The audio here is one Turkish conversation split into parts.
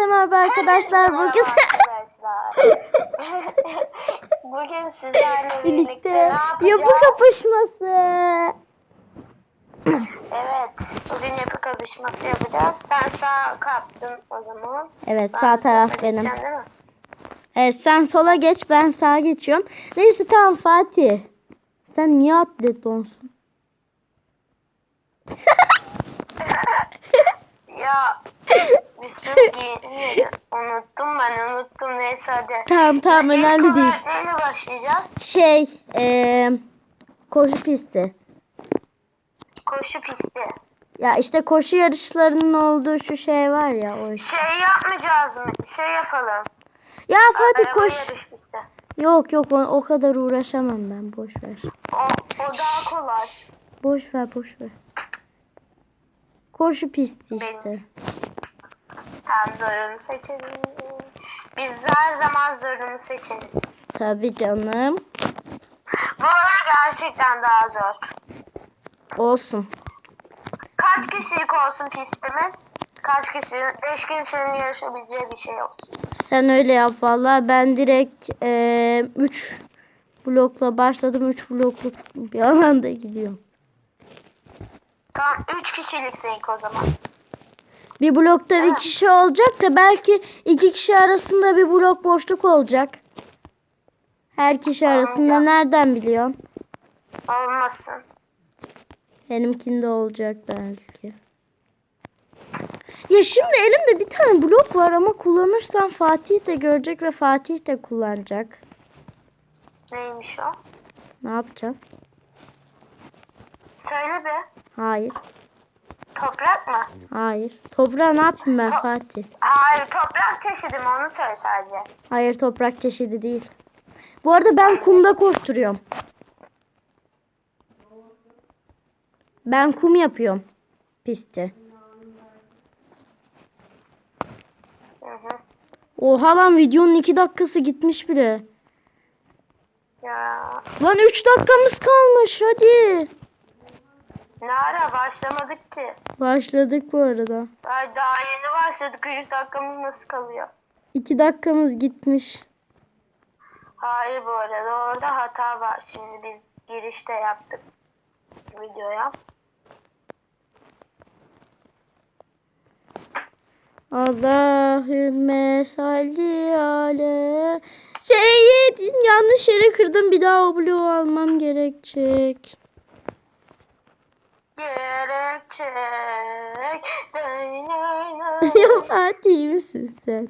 Hepinize merhaba arkadaşlar. Bugün arkadaşlar. Bugün sizlerle birlikte birlikte ne yapacağız? yapı kapışması. Evet, bugün yapı kapışması yapacağız. Sen sağ kaptın o zaman. Evet Ben sağ taraf benim. Evet sen sola geç ben sağa geçiyorum. Neyse tamam Fatih. Sen niye atlet donsun? Ya giyinmedi. Unuttum ben unuttum. Neyse hadi. Tamam tamam İlk önemli değil. olarak neyle başlayacağız? Şey eee koşu pisti. Koşu pisti. Ya işte koşu yarışlarının olduğu şu şey var ya o işte. Şey yapmayacağız mı? Şey yapalım. Ya Fatih Araba koş. yarış pisti. Yok yok o, o kadar uğraşamam ben boş ver. O, o daha kolay. Boş ver boş ver. Koşu pisti işte. Benim. Tam zorunu seçelim. Biz her zaman zorunu seçeriz. Tabii canım. Bu arada gerçekten daha zor. Olsun. Kaç kişilik olsun pistimiz? Kaç kişinin? 5 kişinin yarışabileceği bir şey olsun. Sen öyle yap vallahi ben direkt 3 blokla başladım. 3 blokluk bir alanda gidiyorum. Tamam 3 kişilik seninki o zaman. Bir blokta bir kişi olacak da belki iki kişi arasında bir blok boşluk olacak. Her kişi arasında Olmayacak. nereden biliyorsun? Olmasın. Benimkinde olacak belki. Ya şimdi elimde bir tane blok var ama kullanırsam Fatih de görecek ve Fatih de kullanacak. Neymiş o? Ne yapacağım? Söyle be. Hayır. Toprak mı? Hayır. Toprağa ne yapayım ben To- Fatih? Hayır toprak çeşidi mi onu söyle sadece. Hayır toprak çeşidi değil. Bu arada ben kumda koşturuyorum. Ben kum yapıyorum. Pisti. Hı hı. Oha lan videonun 2 dakikası gitmiş bile. Ya Lan 3 dakikamız kalmış hadi. Ne ara başlamadık ki. Başladık bu arada. Ay, daha yeni başladık. 3 dakikamız nasıl kalıyor? 2 dakikamız gitmiş. Hayır bu arada orada hata var. Şimdi biz girişte yaptık videoya. Allahümme salli ale. Şey yanlış yere kırdım bir daha o bloğu almam gerekecek. Nay. ya Fatih iyi misin sen?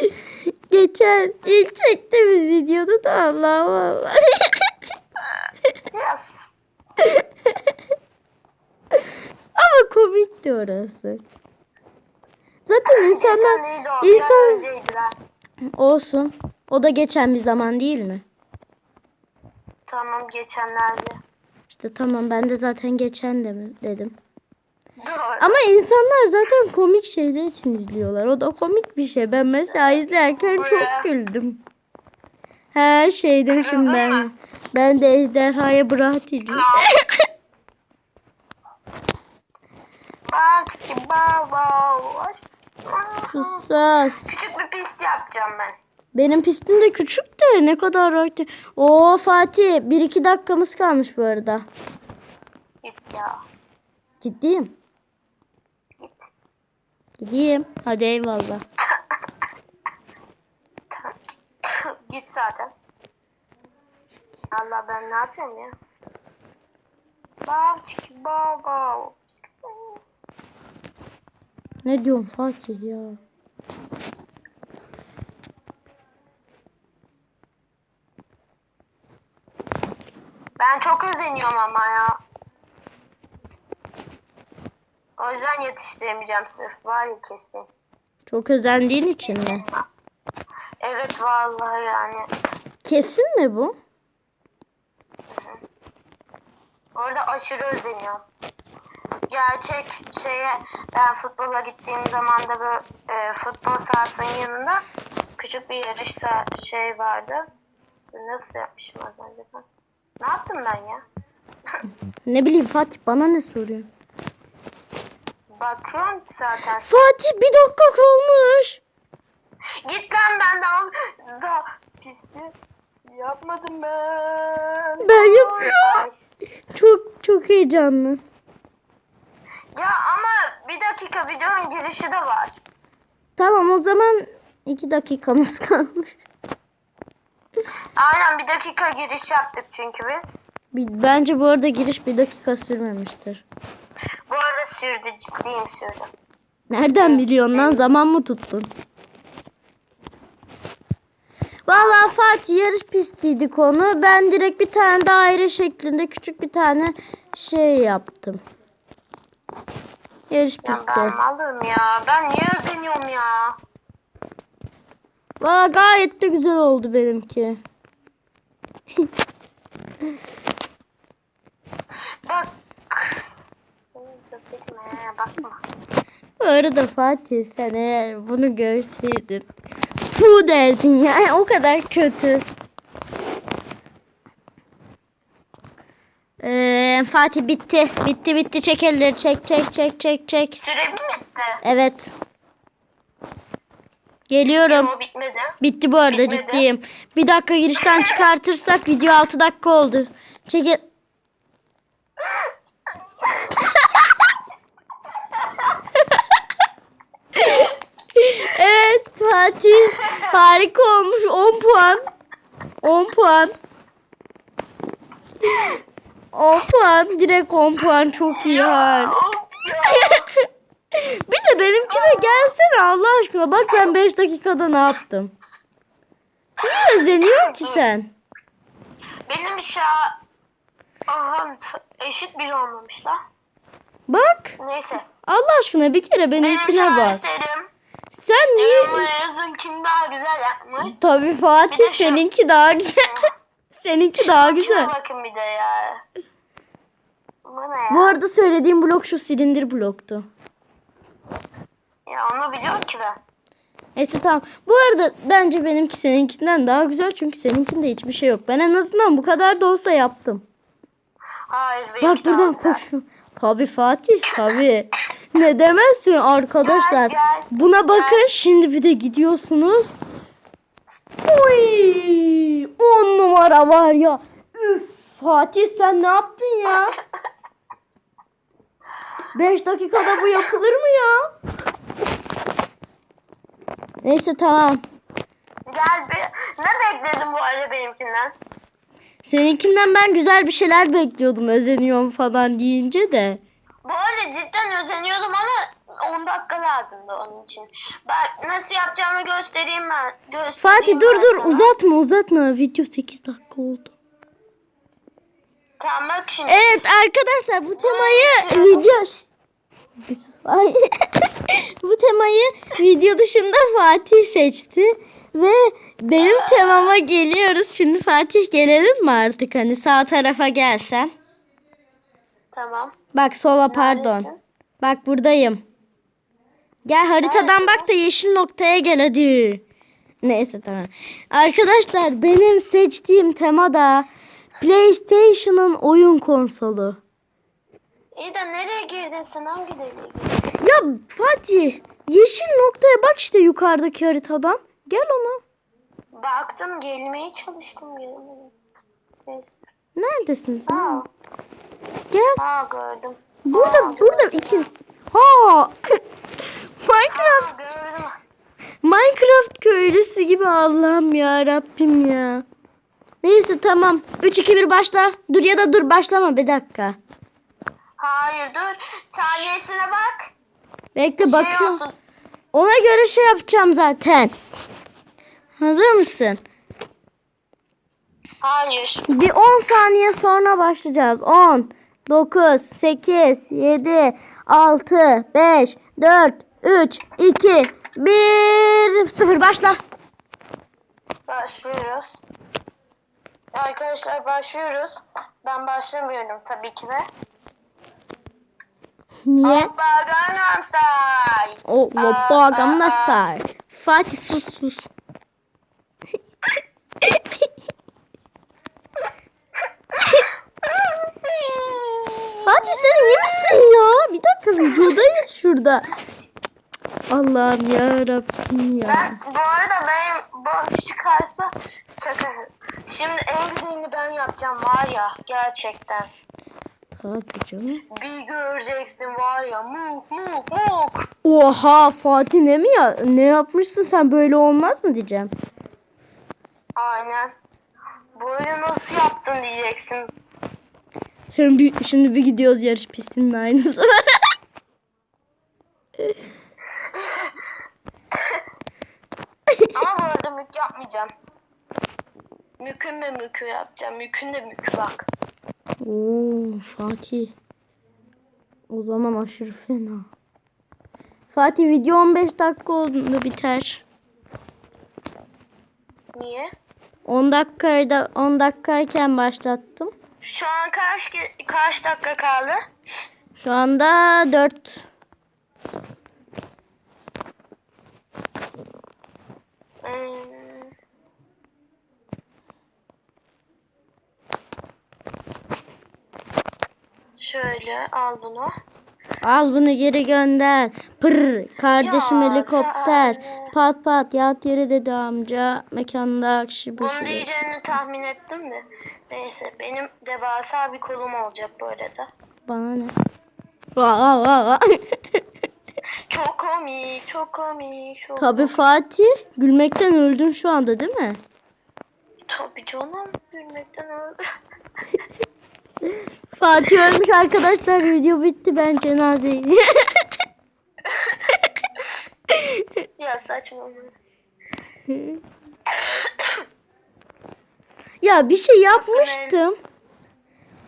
Geçen ilk çektiğimiz videoda da Allah Allah. Ama komikti orası. Zaten insanlar insan olsun. O da geçen bir zaman değil mi? Tamam geçenlerde. İşte tamam ben de zaten geçen de mi dedim. Doğru. Ama insanlar zaten komik şeyler için izliyorlar. O da komik bir şey. Ben mesela izlerken çok güldüm. Her şey demişim ben. Ben de ejderhaya bırak baba. Sus sus. Küçük bir pist yapacağım ben. Benim pistim de küçük de ne kadar rahat. Oo Fatih 1-2 dakikamız kalmış bu arada. Git ya. Ciddiyim. Git. Gideyim. Hadi eyvallah. Git zaten. Allah ben ne yapıyorum ya? Bak ki baba. Ne diyorsun Fatih ya? Ben çok özeniyorum ama ya. O yüzden yetiştiremeyeceğim sırf var ya kesin. Çok özendiğin için mi? Evet vallahi yani. Kesin mi bu? Orada aşırı özeniyorum. Gerçek şeye ben futbola gittiğim zaman da böyle e, futbol sahasının yanında küçük bir yarış şey vardı. Nasıl yapmışım az önce ben? Ne yaptım ben ya? ne bileyim Fatih bana ne soruyor? Bakıyorum zaten. Fatih bir dakika kalmış. Git lan ben daha, daha pisli yapmadım ben. Ben yapıyorum. Çok çok heyecanlı. Ya ama bir dakika videonun girişi de var. Tamam o zaman iki dakikamız kalmış. Aynen bir dakika giriş yaptık çünkü biz. Bence bu arada giriş bir dakika sürmemiştir. Bu arada sürdü ciddiyim sürdü. Nereden biliyorsun lan? Zaman mı tuttun? Vallahi Fatih yarış pistiydi konu. Ben direkt bir tane daire şeklinde küçük bir tane şey yaptım. Yarış Ya pisti. ben malım ya. Ben niye özeniyorum ya? Valla gayet de güzel oldu benimki. Bak. Zıpletme bakma. Bu arada Fatih sen eğer bunu görseydin. Fu derdin yani o kadar kötü. Ee, Fatih bitti. Bitti bitti çek elleri çek çek çek çek çek. Süre mi bitti? Evet. Geliyorum. O bitmedi. Bitti bu arada Bitmedi. ciddiyim. Bir dakika girişten çıkartırsak video 6 dakika oldu. Çekil. evet Fatih harika olmuş 10 puan. 10 puan. 10 puan direkt 10 puan çok iyi ya. Benimkine gelsene Allah aşkına. Bak ben 5 dakikada ne yaptım. Niye özeniyorsun ki sen? Benim işe Aha, eşit bile olmamış la. Bak Neyse. Allah aşkına bir kere Benim benimkine bak. şaheslerim. Sen Yorumlara niye? yazın kim daha güzel yapmış. Tabii Bir Fatih de şu- seninki daha güzel. seninki daha güzel. Şuna bakın bir de ya. Bu ne ya? Bu arada söylediğim blok şu silindir bloktu. Ya onu biliyorum ki ben. Neyse tamam. Bu arada bence benimki seninkinden daha güzel çünkü seninkinde hiçbir şey yok. Ben en azından bu kadar da olsa yaptım. Hayır benimki Bak daha buradan güzel. koşun. Tabii Fatih tabii. ne demezsin arkadaşlar. Gel, gel. Buna bakın şimdi bir de gidiyorsunuz. Uy, on numara var ya. Üf Fatih sen ne yaptın ya? 5 dakikada bu yapılır mı ya? Neyse tamam. Gel bir. Ne bekledin bu arada benimkinden? Seninkinden ben güzel bir şeyler bekliyordum özeniyorum falan deyince de. Bu arada cidden özeniyordum ama 10 dakika lazımdı onun için. Bak nasıl yapacağımı göstereyim ben. Göstereyim Fatih dur ben dur sana. uzatma uzatma. Video 8 dakika oldu. Tamam bak şimdi. Evet arkadaşlar bu temayı video. Ay. bu temayı video dışında Fatih seçti ve benim temama geliyoruz. Şimdi Fatih gelelim mi artık hani sağ tarafa gelsen. Tamam. Bak sola pardon. Neredesin? Bak buradayım. Gel haritadan bak da yeşil noktaya gel hadi. Neyse tamam. Arkadaşlar benim seçtiğim tema da PlayStation'ın oyun konsolu. İyi de nereye girdin sen? Hangi deliğe girdin? Ya Fatih yeşil noktaya bak işte yukarıdaki haritadan. Gel ona. Baktım gelmeye çalıştım gelemedim. Neyse. Neredesin sen? Aa, Gel. aa gördüm. Burada Aa, burada iki. Ha. Minecraft Aa, gördüm. Minecraft köylüsü gibi Allah'ım ya Rabbim ya. Neyse tamam. 3 2 1 başla. Dur ya da dur başlama bir dakika. Hayır dur. Saniyesine bak. Bekle Şey bakıyorum. olsun. Ona göre şey yapacağım zaten. Hazır mısın? Hayır. Bir 10 saniye sonra başlayacağız. 10 9 8 7 6 5 4 3 2 1 0 başla. Başlıyoruz. Arkadaşlar başlıyoruz. Ben başlamıyorum tabii ki de. Niye? Hoppa Gangnam Style. O Hoppa Gangnam. Style. Fatih sus sus. Fatih sen iyi misin ya? Bir dakika videodayız şurada. Allah'ım ya Rabbim ya. Ben, bu arada benim boş çıkarsa şaka. Şimdi en güzelini ben yapacağım var ya gerçekten. Tabii canım. Bir göreceksin var ya muk muk muk. Oha Fatih ne mi ya? Ne yapmışsın sen böyle olmaz mı diyeceğim. Aynen. Böyle nasıl yaptın diyeceksin. Şimdi bir, şimdi bir gidiyoruz yarış pistinin aynısı. Ama bu arada mük yapmayacağım. Mükün de mükü yapacağım. Mükün de mükü bak. Oo Fatih. O zaman aşırı fena. Fatih video 15 dakika olduğunda biter. Niye? 10 dakikayda 10 dakikayken başlattım. Şu an kaç kaç dakika kaldı? Şu anda 4 Hmm. Şöyle al bunu. Al bunu geri gönder. Pır kardeşim Ya helikopter. sen- Pat pat yat yere dedi amca. Mekanda kişi Bunu başı. diyeceğini tahmin ettim de. Neyse benim devasa bir kolum olacak bu arada. Bana ne? Aa, aa, aa. Çok komik, çok komik, çok Tabii Fatih gülmekten öldün şu anda değil mi? Tabii canım. Gülmekten öldüm. Fatih ölmüş arkadaşlar video bitti ben cenazeyi. ya saçmalama. ya bir şey yapmıştım.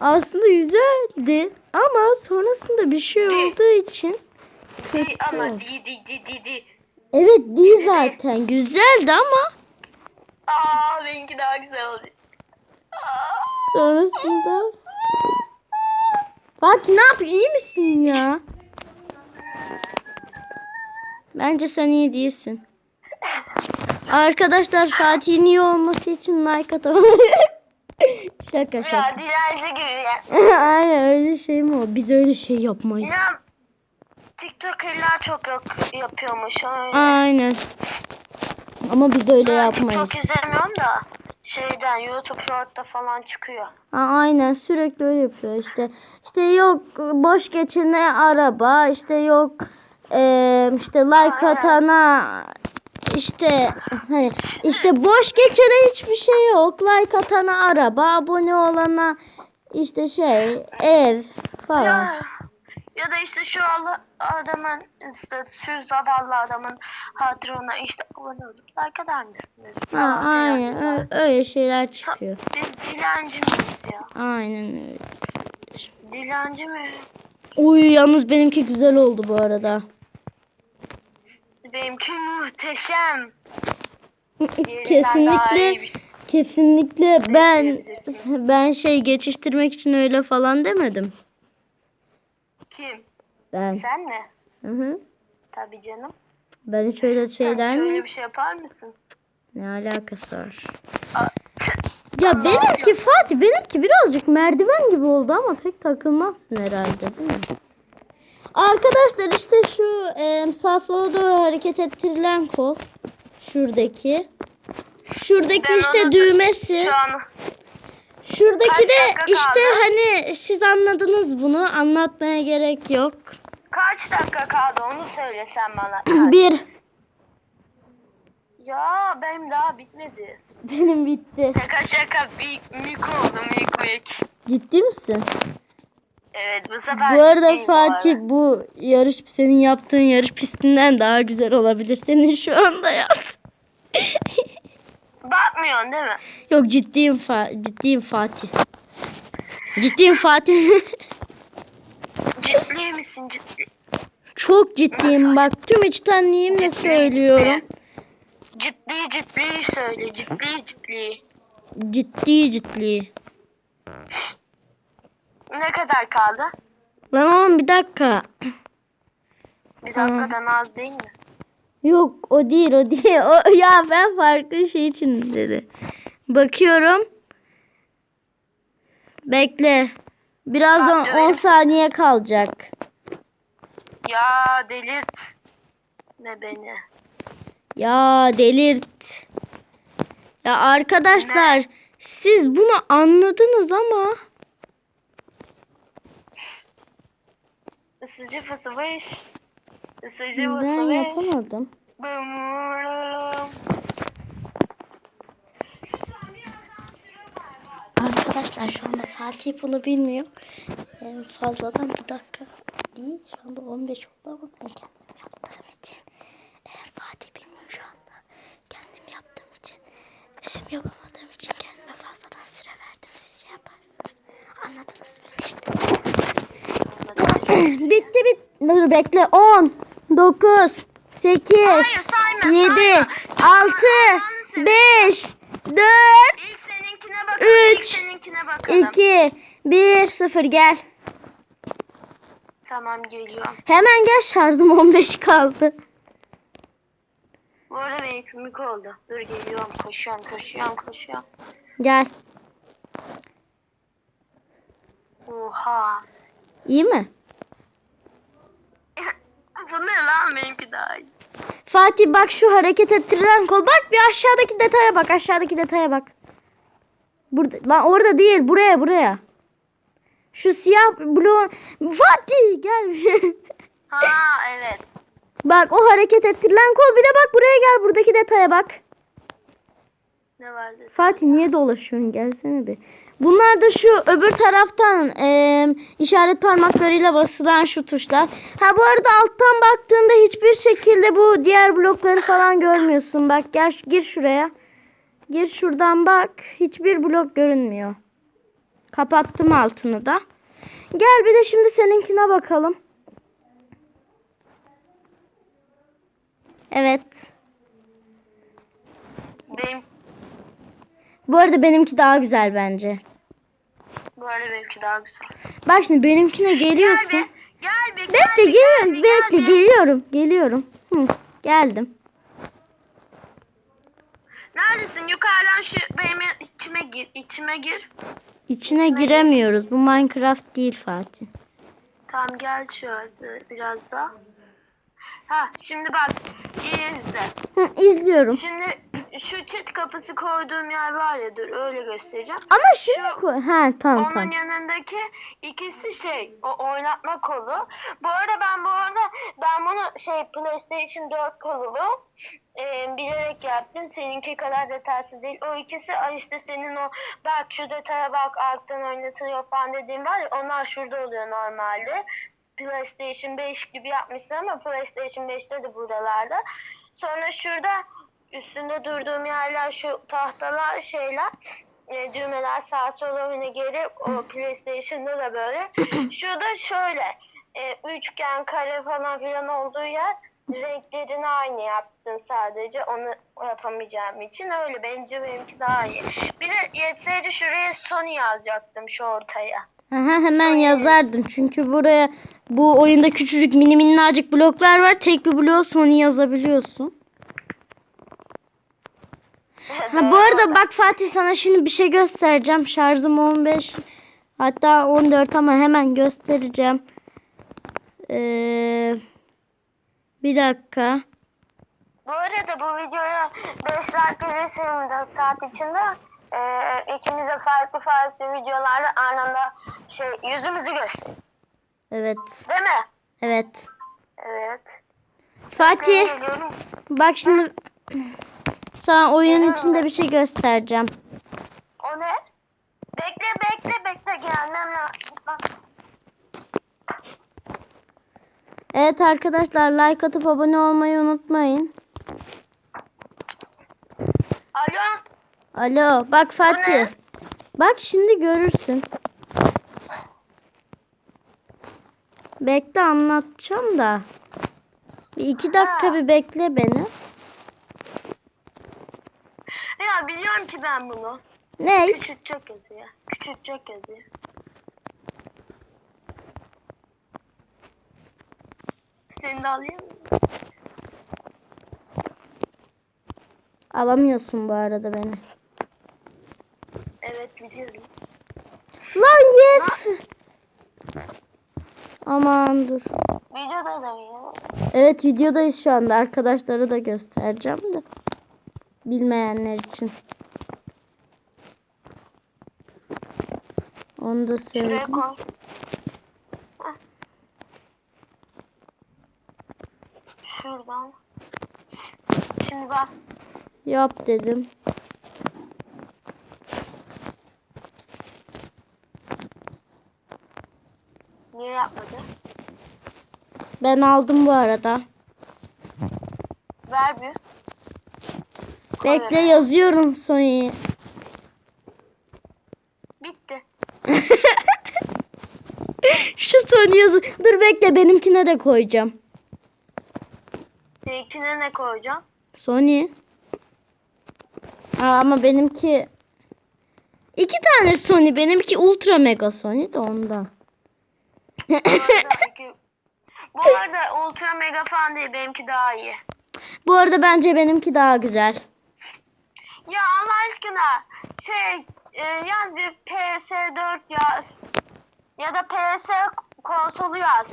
Aslında güzeldi ama sonrasında bir şey olduğu için Di kötü ama di di di di di. Evet değil zaten güzeldi ama Aa benimki daha güzel oldu. Aa. sonrasında Fatih ne yapıyorsun iyi misin ya? Bence sen iyi değilsin. Arkadaşlar Fatih'in iyi olması için like atalım. şaka Ya şaka. dilenci gibi ya. Aynen öyle şey mi o? Biz öyle şey yapmayız. Ya TikToker'lar çok yok, yapıyormuş. Öyle. Aynen. Ama biz öyle Ben yapmayız. TikTok izlemiyorum da şeyden YouTube Short'ta falan çıkıyor. Ha, aynen sürekli öyle yapıyor işte. İşte yok boş geçene araba, işte yok eee, işte like Aynen. atana işte hani işte boş geçene hiçbir şey yok. Like atana araba, abone olana işte şey ev falan. Ya, ya da işte şu adamın işte şu zavallı adamın hatırına işte abone olup like eder misiniz? Ha, aynen öyle şeyler çıkıyor. Biz dilenci miyiz ya? Aynen öyle. Dilenci mi? Uy yalnız benimki güzel oldu bu arada. Benimki muhteşem. Kesinlikle Kesinlikle ben ben şey geçiştirmek için öyle falan demedim. Kim? Ben. Sen mi? Hı hı. Tabii canım. Ben hiç öyle Sen şeyler öyle mi? bir şey yapar mısın? Ne alakası var? Ya Allah benimki Allah. Fatih benimki birazcık merdiven gibi oldu ama pek takılmazsın herhalde değil mi? Arkadaşlar işte şu e, sağ sola doğru hareket ettirilen kol. Şuradaki. Şuradaki Ben işte da- düğmesi. Şu an Şuradaki Kaç de işte kaldı? hani siz anladınız bunu anlatmaya gerek yok. kaç dakika kaldı onu söyle sen bana. Kaç? Bir. Ya benim daha bitmedi. Benim bitti. Şaka şaka bir mük oldu mük mük. Ciddi misin? Evet bu sefer Bu arada ciddiyim bu arada. Fatih bu yarış senin yaptığın yarış pistinden daha güzel olabilir senin şu anda ya. Bakmıyorsun değil mi? Yok ciddiyim Fa- ciddiyim Fatih. Ciddiyim Fatih. Ciddi misin ciddi? Çok ciddiyim bak tüm içtenliğimle Ciddi, söylüyorum. Ciddi ciddi söyle ciddi ciddi. Ciddi ciddi. Ne kadar kaldı? Lan oğlum bir dakika. Bir dakikadan az değil mi? Yok o değil o değil. O, ya ben farklı şey için dedi. Bakıyorum. Bekle. Birazdan Bak, 10 evet. saniye kalacak. Ya delirt. Ne beni? Ya delirt. Ya arkadaşlar Siz bunu anladınız ama Isıcı fısıvış. Isıcı ben yapamadım. Arkadaşlar şu anda Fatih bunu bilmiyor. Yani fazladan bir dakika değil. Şu anda 15 oldu ama ben kendim yaptığım için. e, Fatih bilmiyor şu anda. Kendim yaptığım için. e, yapamadığım için kendime fazladan süre verdim. Siz şey yaparsınız. Anladınız mı? İşte. bitti bitti. Dur bekle. 10, 9, 8, Hayır sayma 7, sayma. 6, 5, 4, İlk seninkine bakalım. İlk Üç, seninkine bakalım. 2, 1, 0 gel. Tamam geliyorum. Hemen gel şarjım 15 kaldı. Bu arada benim kümük oldu. Dur geliyorum. Koşuyorum koşuyorum koşuyorum. Gel. Oha. İyi mi? Bu ne iyi. Fatih bak şu hareket ettirilen kol. Bak bir aşağıdaki detaya bak. Aşağıdaki detaya bak. Burada. Lan orada değil. Buraya buraya. Şu siyah bloğun. Fatih gel. Ha evet. bak o hareket ettirilen kol. Bir de bak buraya gel. Buradaki detaya bak. Ne vardı? Fatih niye dolaşıyorsun? Gelsene bir. Bunlar da şu öbür taraftan eee, işaret parmaklarıyla basılan şu tuşlar. Ha bu arada alttan baktığında hiçbir şekilde bu diğer blokları falan görmüyorsun. Bak gel gir şuraya. Gir şuradan bak. Hiçbir blok görünmüyor. Kapattım altını da. Gel bir de şimdi seninkine bakalım. Evet. Benim, Bu arada benimki daha güzel bence. Arada benimki daha güzel. Bak şimdi benimkine geliyorsun. Gel bir. Gel gel Bekle gel geliyorum. gel Bekle bir. geliyorum. Geliyorum. Hı, geldim. Neredesin? Yukarıdan şu benim içime gir. içime gir. İçine giremiyoruz. Bu Minecraft değil Fatih. Tamam gel şöyle biraz daha. Ha şimdi bak iyi izle. Hı, izliyorum. Şimdi şu çit kapısı koyduğum yer var ya dur öyle göstereceğim. Ama şunu koy. Ha tamam Onun tamam. yanındaki ikisi şey o oynatma kolu. Bu arada ben bu arada ben bunu şey PlayStation 4 kolulu e, bilerek yaptım. Seninki kadar detaysız değil. O ikisi ay işte senin o bak şu detaya bak alttan oynatılıyor falan dediğin var ya onlar şurada oluyor normalde. PlayStation 5 gibi yapmışsın ama PlayStation 5'te de buralarda. Sonra şurada üstünde durduğum yerler şu tahtalar şeyler e, düğmeler sağa sola öne geri o PlayStation'da da böyle. Şurada şöyle e, üçgen kare falan filan olduğu yer renklerini aynı yaptım sadece onu yapamayacağım için öyle bence benimki daha iyi. Bir de yetseydi şuraya Sony yazacaktım şu ortaya. Aha, hemen yazardım. Çünkü buraya bu oyunda küçücük mini minnacık bloklar var. Tek bir bloğu Sony yazabiliyorsun. Ha, bu arada bak Fatih sana şimdi bir şey göstereceğim. Şarjım 15 hatta 14 ama hemen göstereceğim. Ee, bir dakika. Bu arada bu videoya 5 like gelirse 24 saat içinde e, ikimiz de farklı farklı videolarda anında şey yüzümüzü göster. Evet. Değil mi? Evet. Evet. Fatih bak şimdi sana oyunun içinde bir şey göstereceğim. O ne? Bekle bekle bekle gelmem lazım. Evet arkadaşlar like atıp abone olmayı unutmayın. Alo. Alo bak Fatih. Bak şimdi görürsün. Bekle anlatacağım da. Bir iki dakika Ha. bir bekle beni. Biliyorum ki ben bunu. Ne? Küçültecek yazıyor. Küçültecek yazıyor. Seni de alayım mı? Alamıyorsun bu arada beni. Evet biliyorum. Lan yes. Aman dur. Videoda da ya. Evet videodayız şu anda. Arkadaşlara da göstereceğim de. Bilmeyenler için. Onu da söyledim. Şuradan. Şimdi bas. Yap dedim. Niye yapmadı? Ben aldım bu arada. Ver bir. Bekle oraya. yazıyorum Sony'yi. Bitti. Şu Sony yazı. Dur bekle benimkine de koyacağım. Seninkine ne koyacağım? Sony. Aa, ama benimki iki tane Sony. Benimki Ultra Mega Sony de ondan. Bu arada, Bu arada ultra mega falan değil benimki daha iyi. Bu arada bence benimki daha güzel. Ya Allah aşkına şey e, yaz bir PS4 yaz. Ya da PS konsolu yaz.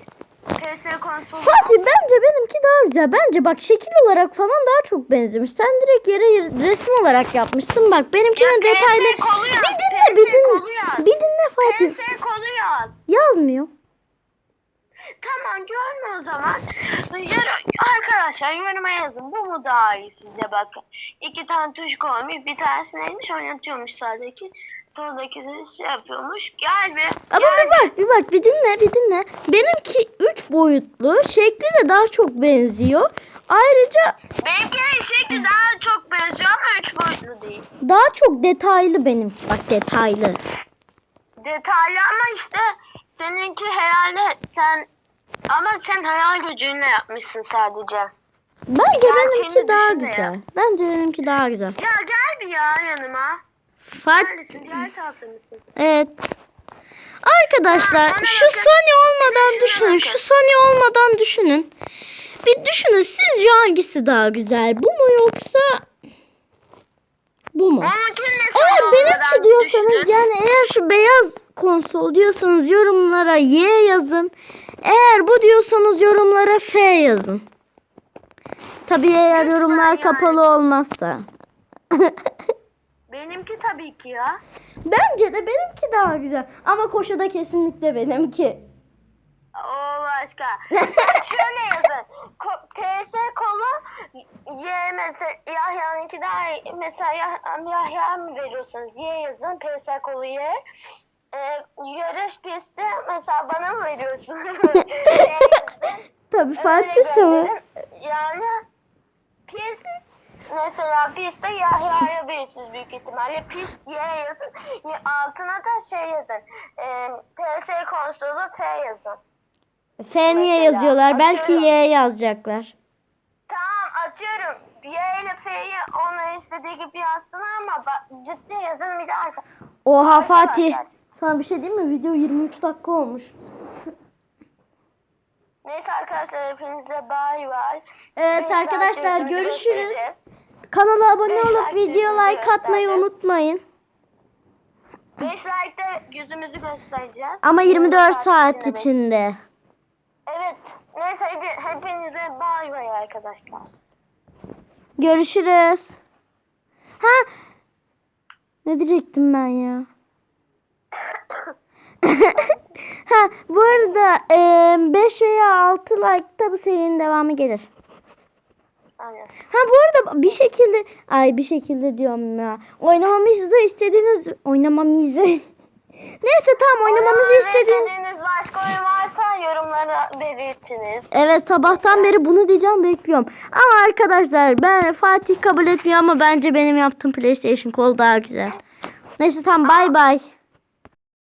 PS konsolu. Fatih bence benimki daha güzel. Bence bak şekil olarak falan daha çok benzemiş. Sen direkt yere resim olarak yapmışsın. Bak benimkinin Ya detaylı. PS kolu yaz, Bir dinle, PS bir dinle. Bir dinle Fatih. PS kolu yaz. Yazmıyor. Tamam görme o zaman. Yar- arkadaşlar yoruma yazın. Bu mu daha iyi size bakın. İki tane tuş koymuş. Bir tanesi neymiş oynatıyormuş sağdaki. Soldaki de şey yapıyormuş. Gel bir. Ama gel bir bak bir bak bir dinle bir dinle. Benimki 3 boyutlu. Şekli de daha çok benziyor. Ayrıca Benimkinin şekli daha çok benziyor ama üç boyutlu değil. daha çok detaylı benim. Bak detaylı. Detaylı ama işte seninki herhalde sen ama sen hayal gücünle yapmışsın sadece. Bence benimki daha de ya. güzel. Bence benimki daha güzel. Ya gel bir ya yanıma. Fatih Neredesin? Diğer tarafta mısın? Evet. Arkadaşlar Ha, şu bakın. Sony olmadan düşünün. bakın. Şu Sony olmadan düşünün. Bir düşünün sizce hangisi daha güzel? Bu mu yoksa bu mu? Eğer benimki diyorsanız yani eğer şu beyaz konsol diyorsanız yorumlara Y yazın. Eğer bu diyorsanız yorumlara F yazın. Tabii eğer yorumlar kapalı olmazsa. Benimki tabii ki ya. Bence de benimki daha güzel. Ama koşuda kesinlikle benimki. O başka. Şöyle yazın. Ko- PS kolu Y mesela Yahya'nınki daha. Mesela Yah- Yahya mı veriyorsanız Y yazın. PS kolu Y. Ee, yarış pisti mesela bana mı veriyorsunuz? Y yazın. Tabii sana. gönderin. Yani pist mesela pistte Yahya'ya verirsiniz büyük ihtimalle. Pist Y yazın. Altına da şey yazın. Ee, PS konsolu F yazın. F niye yazıyorlar? Belki atıyorum. Y yazacaklar. Tamam atıyorum. Y ile F'yi onun istediği gibi yazsın ama bak, ciddi yazın bir de arka. Oha Arkadaşlar. Fatih. Sana bir şey diyeyim mi? Video 23 dakika olmuş. Neyse arkadaşlar hepinize bay bay. Evet Beş arkadaşlar görüşürüz. Kanala abone Beş olup saat video like atmayı göstereceğiz. unutmayın. 5 like'da yüzümüzü göstereceğiz. Ama 24 saat saat içinde içinde. Hadi hepinize bay bay arkadaşlar. Görüşürüz. Ha. Ne diyecektim ben ya? ha bu arada 5 veya 6 like'ta bu serinin devamı gelir. Aynen. Ha bu arada bir şekilde ay bir şekilde diyorum ya. Oynamamızı istediğiniz oynamamızı. Neyse tamam oynamamızı istediğiniz başka oyun varsa yorumlara belirtiniz. Evet sabahtan beri bunu diyeceğim bekliyorum. Ama arkadaşlar ben Fatih kabul etmiyor ama bence benim yaptığım PlayStation kol daha güzel. Neyse tamam bay bay.